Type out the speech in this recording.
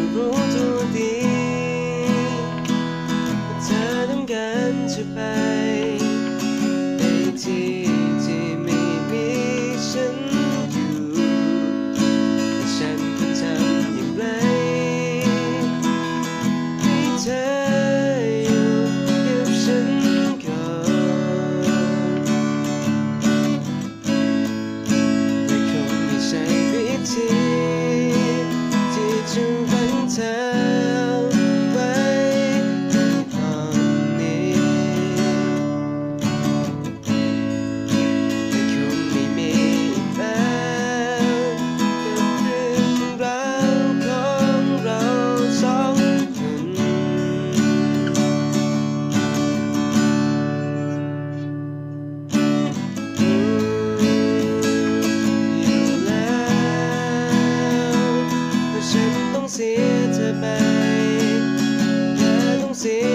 จะรู้ตัวดีเธอต้องการจะไป said ไหมเธอต้องเสีย